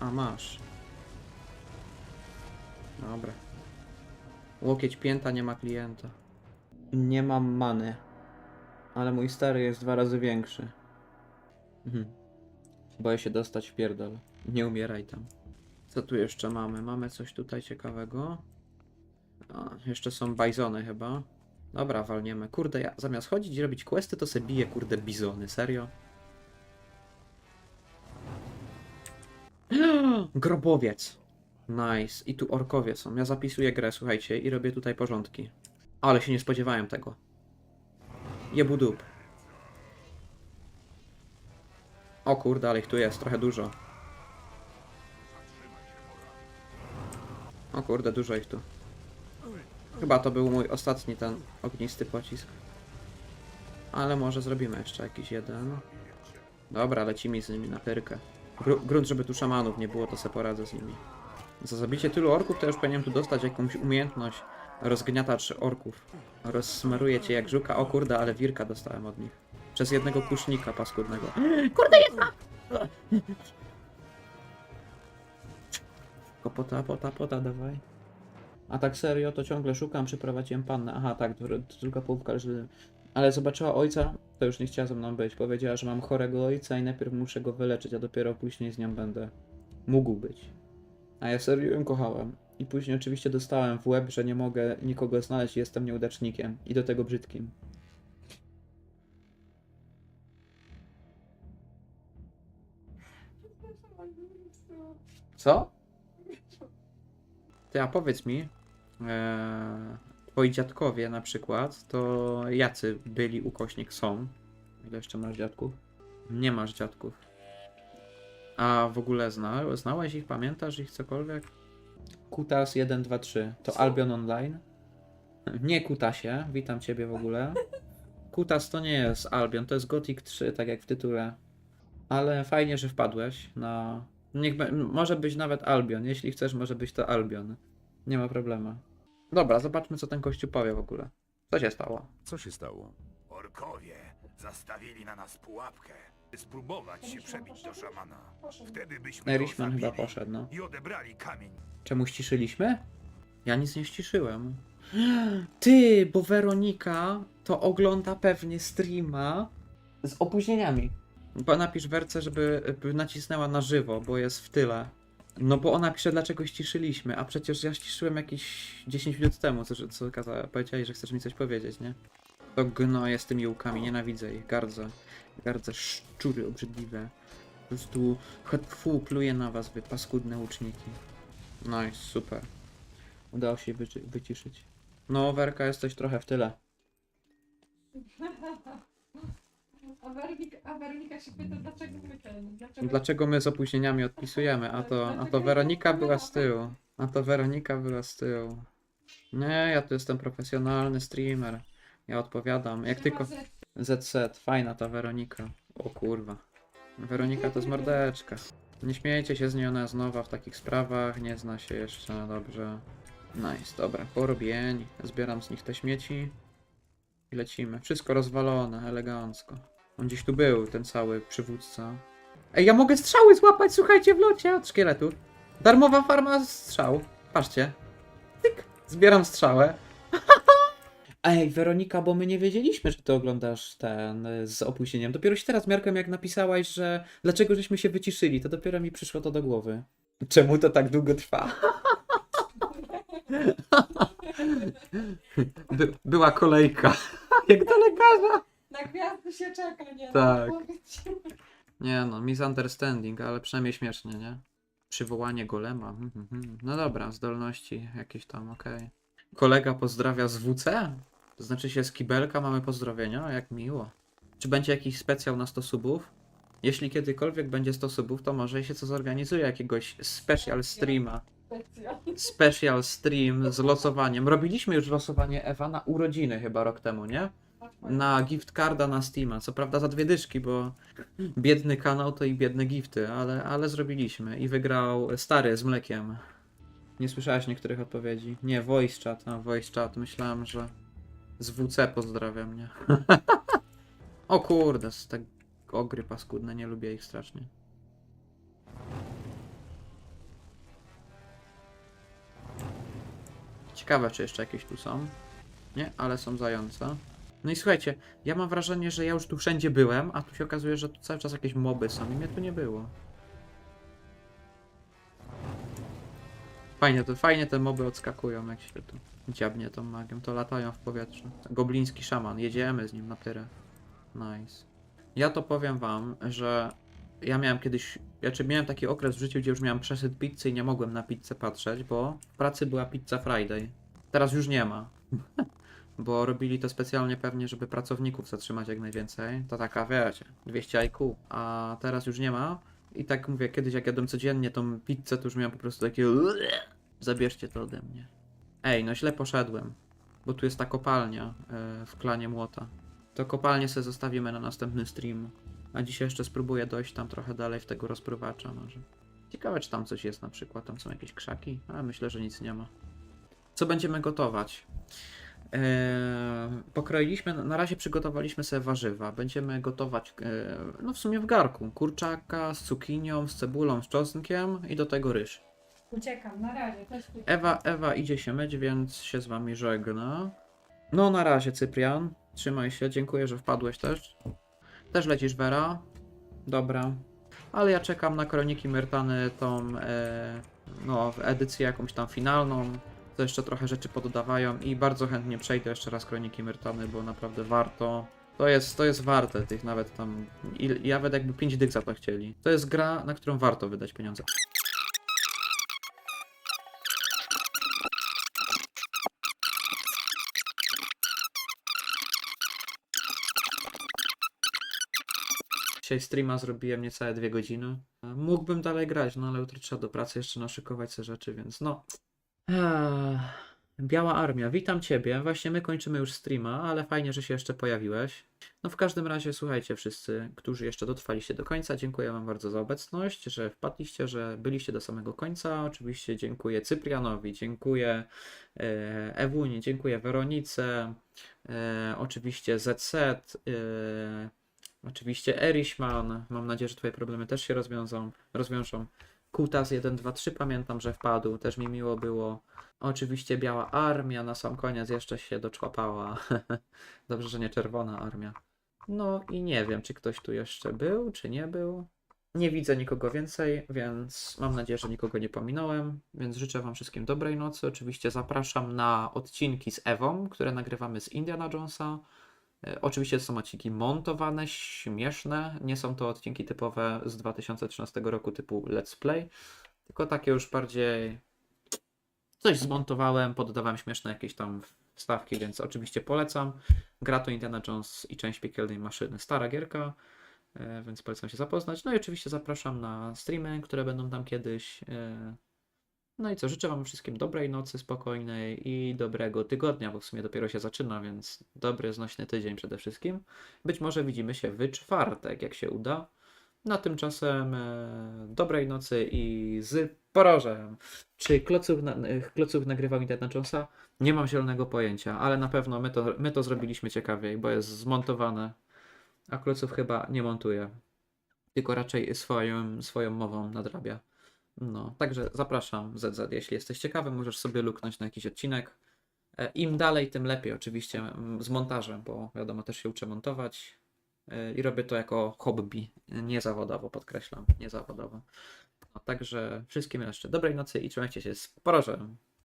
A masz. Dobra. Łokieć pięta, nie ma klienta. Nie mam many. Ale mój stary jest dwa razy większy. Mhm. Boję się dostać w pierdol. Nie umieraj tam. Co tu jeszcze mamy? Mamy coś tutaj ciekawego. A, jeszcze są bajzony chyba. Dobra, walniemy. Kurde, ja zamiast chodzić i robić questy, to se biję, kurde, bizony. Serio? Grobowiec. Nice. I tu orkowie są. Ja zapisuję grę, słuchajcie, i robię tutaj porządki. Ale się nie spodziewałem tego. Jebu dup. O kurde, ale ich tu jest, trochę dużo. O kurde, dużo ich tu. Chyba to był mój ostatni ten ognisty pocisk. Ale może zrobimy jeszcze jakiś jeden. Dobra, lecimy z nimi na pyrkę. Gru grunt, żeby tu szamanów nie było, to se poradzę z nimi. Za zabicie tylu orków to już powinienem tu dostać jakąś umiejętność. Rozgniatacz orków. Rozsmaruję cię jak żuka. O kurde, ale wirka dostałem od nich. Przez jednego kusznika paskudnego. Kurde, jedna! Kopota, pota, pota, dawaj. A tak serio, to ciągle szukam, przyprowadziłem pannę. Aha, tak, tylko połówka, że... Ale zobaczyła ojca, to już nie chciała ze mną być. Powiedziała, że mam chorego ojca i najpierw muszę go wyleczyć, a dopiero później z nią będę mógł być. A ja serio ją kochałem. I później oczywiście dostałem w łeb, że nie mogę nikogo znaleźć jestem nieudacznikiem. I do tego brzydkim. Co? Ty, a powiedz mi, e, twoi dziadkowie na przykład, to jacy byli ukośnik są? Ile jeszcze masz dziadków? Nie masz dziadków. A w ogóle zna, znałeś ich, pamiętasz ich cokolwiek? Kutas 123 to Co? Albion Online? Nie Kutasie, witam ciebie w ogóle. Kutas to nie jest Albion, to jest Gothic 3, tak jak w tytule. Ale fajnie, że wpadłeś na... Niech be... Może być nawet Albion, jeśli chcesz, może być to Albion. Nie ma problemu. Dobra, zobaczmy co ten gościu powie w ogóle. Co się stało? Co się stało? Orkowie zastawili na nas pułapkę, by spróbować się przebić do szamana. Wtedy byśmy go Erishman chyba zabili poszedł, no. i odebrali kamień. Czemu ściszyliśmy? Ja nic nie ściszyłem. Ty, bo Weronika to ogląda pewnie streama z opóźnieniami. Bo napisz Werce, żeby by nacisnęła na żywo, bo jest w tyle. No bo ona pisze, dlaczego ściszyliśmy, a przecież ja ściszyłem jakieś 10 minut temu, co, co kazała, powiedziałeś, że chcesz mi coś powiedzieć, nie? To gnoje z tymi łukami, nienawidzę ich, gardzę. Gardzę szczury obrzydliwe. Po prostu fu, pluję na was, wy paskudne łuczniki. Nice, super. Udało się wyci- wyciszyć. No, Werka, jesteś trochę w tyle. A Weronika, a Weronika się pyta, dlaczego my ten, dlaczego... Dlaczego my z opóźnieniami odpisujemy, a to, a to Weronika była z tyłu. A to Weronika była z tyłu. Nie, ja tu jestem profesjonalny streamer. Ja odpowiadam. Jak tylko... ZZ, fajna ta Weronika. O kurwa. Weronika to z mordeczka. Nie śmiejcie się z niej, ona jest nowa w takich sprawach, nie zna się jeszcze dobrze. Nice, dobra, porobień. Zbieram z nich te śmieci. I lecimy. Wszystko rozwalone, elegancko. On gdzieś tu był, ten cały przywódca. Ej, ja mogę strzały złapać, słuchajcie, w locie od szkieletów. Darmowa farma strzał. Patrzcie. Tyk, zbieram strzałę. Ej, Weronika, bo my nie wiedzieliśmy, że ty oglądasz ten y, z opóźnieniem. Dopiero się teraz miarkiem jak napisałaś, że dlaczego żeśmy się wyciszyli, to dopiero mi przyszło to do głowy. Czemu to tak długo trwa? By, była kolejka. jak do lekarza. Na gwiazdy się czeka, nie? Tak. No, powiedz. Nie no, misunderstanding, ale przynajmniej śmiesznie, nie? Przywołanie golema. mhm, mhm. No dobra, zdolności jakieś tam, okej. Kolega pozdrawia z WC? To znaczy się z kibelka mamy pozdrowienia? Jak miło. Czy będzie jakiś specjal na 100 subów? Jeśli kiedykolwiek będzie 100 subów, to może się co zorganizuje jakiegoś special streama. Specjalnie. Special stream z losowaniem. Robiliśmy już losowanie Ewa na urodziny chyba rok temu, nie? na gift carda na Steama. Co prawda za dwie dyszki, bo biedny kanał to i biedne gifty, ale, ale zrobiliśmy. I wygrał stary z mlekiem. Nie słyszałeś niektórych odpowiedzi. Nie, voice chat, no voice chat. Myślałem, że z WC pozdrawia mnie. o kurde, z tak ogry paskudne, nie lubię ich strasznie. Ciekawe, czy jeszcze jakieś tu są. Nie, ale są zające. No i słuchajcie, ja mam wrażenie, że ja już tu wszędzie byłem, a tu się okazuje, że tu cały czas jakieś moby są i mnie tu nie było. Fajnie, to fajnie te moby odskakują, jak się tu dziabnie tą magią, to latają w powietrzu. Gobliński szaman, jedziemy z nim na tyrę. Nice. Ja to powiem wam, że ja miałem kiedyś, znaczy miałem taki okres w życiu, gdzie już miałem przesyt pizzy i nie mogłem na pizzę patrzeć, bo w pracy była pizza Friday. Teraz już nie ma. bo robili to specjalnie pewnie, żeby pracowników zatrzymać jak najwięcej. To taka, wiecie, 200 IQ, a teraz już nie ma. I tak mówię, kiedyś jak jadłem codziennie tą pizzę, to już miałem po prostu takie zabierzcie to ode mnie. Ej, no źle poszedłem, bo tu jest ta kopalnia e, w klanie młota. To kopalnię sobie zostawimy na następny stream. A dzisiaj jeszcze spróbuję dojść tam trochę dalej w tego rozprowacza może. Ciekawe, czy tam coś jest na przykład. Tam są jakieś krzaki, ale myślę, że nic nie ma. Co będziemy gotować? Eee, pokroiliśmy, na razie przygotowaliśmy sobie warzywa. Będziemy gotować, eee, no w sumie w garku. Kurczaka z cukinią, z cebulą, z czosnkiem i do tego ryż. Uciekam, na razie, też uciekam. Ewa, Ewa idzie się myć, więc się z wami żegna. No na razie, Cyprian. Trzymaj się, dziękuję, że wpadłeś też. Też lecisz, Vera. Dobra. Ale ja czekam na Kroniki Myrtany, tą e, no, edycję jakąś tam finalną. To jeszcze trochę rzeczy poddawają i bardzo chętnie przejdę jeszcze raz Kroniki Myrtany, bo naprawdę warto. To jest, to jest warte tych nawet tam. Ja nawet jakby 5 dych za to chcieli. To jest gra, na którą warto wydać pieniądze. Dzisiaj streama zrobiłem niecałe dwie godziny. Mógłbym dalej grać, no ale jutro trzeba do pracy jeszcze naszykować te rzeczy, więc no. Biała Armia, witam Ciebie. Właśnie my kończymy już streama, ale fajnie, że się jeszcze pojawiłeś. No w każdym razie, słuchajcie wszyscy, którzy jeszcze dotrwaliście do końca, dziękuję Wam bardzo za obecność, że wpadliście, że byliście do samego końca. Oczywiście dziękuję Cyprianowi, dziękuję e, Ewuni, dziękuję Weronice, e, oczywiście ZZ, e, Oczywiście Erishman. Mam nadzieję, że Twoje problemy też się rozwiążą. rozwiążą. Kutas 1, 2, 3 pamiętam, że wpadł. Też mi miło było. Oczywiście Biała Armia na sam koniec jeszcze się doczłapała. Dobrze, że nie Czerwona Armia. No i nie wiem, czy ktoś tu jeszcze był, czy nie był. Nie widzę nikogo więcej, więc mam nadzieję, że nikogo nie pominąłem. Więc życzę Wam wszystkim dobrej nocy. Oczywiście zapraszam na odcinki z Ewą, które nagrywamy z Indiana Jonesa. E, Oczywiście są odcinki montowane, śmieszne. Nie są to odcinki typowe z 2013 roku typu Let's Play, tylko takie już bardziej coś zmontowałem, poddawałem śmieszne jakieś tam wstawki, więc oczywiście polecam. Gra to Indiana Jones i część piekielnej maszyny. Stara gierka, e, więc polecam się zapoznać. No i oczywiście zapraszam na streamy, które będą tam kiedyś. No i co, życzę Wam wszystkim dobrej nocy, spokojnej i dobrego tygodnia, bo w sumie dopiero się zaczyna, więc dobry, znośny tydzień przede wszystkim. Być może widzimy się w czwartek, jak się uda. No tymczasem e, dobrej nocy i z porożem. Czy kloców, na, e, kloców nagrywał Indiana Jonesa? Nie mam zielonego pojęcia, ale na pewno my to, my to zrobiliśmy ciekawiej, bo jest zmontowane, a kloców chyba nie montuje. Tylko raczej swoją, swoją mową nadrabia. No, także zapraszam ZZ, jeśli jesteś ciekawy, możesz sobie luknąć na jakiś odcinek. E, Im dalej, tym lepiej oczywiście mm, z montażem, bo wiadomo, też się uczę montować e, i robię to jako hobby, nie zawodowo, podkreślam, nie zawodowo. No, także wszystkim jeszcze dobrej nocy i trzymajcie się z porożem.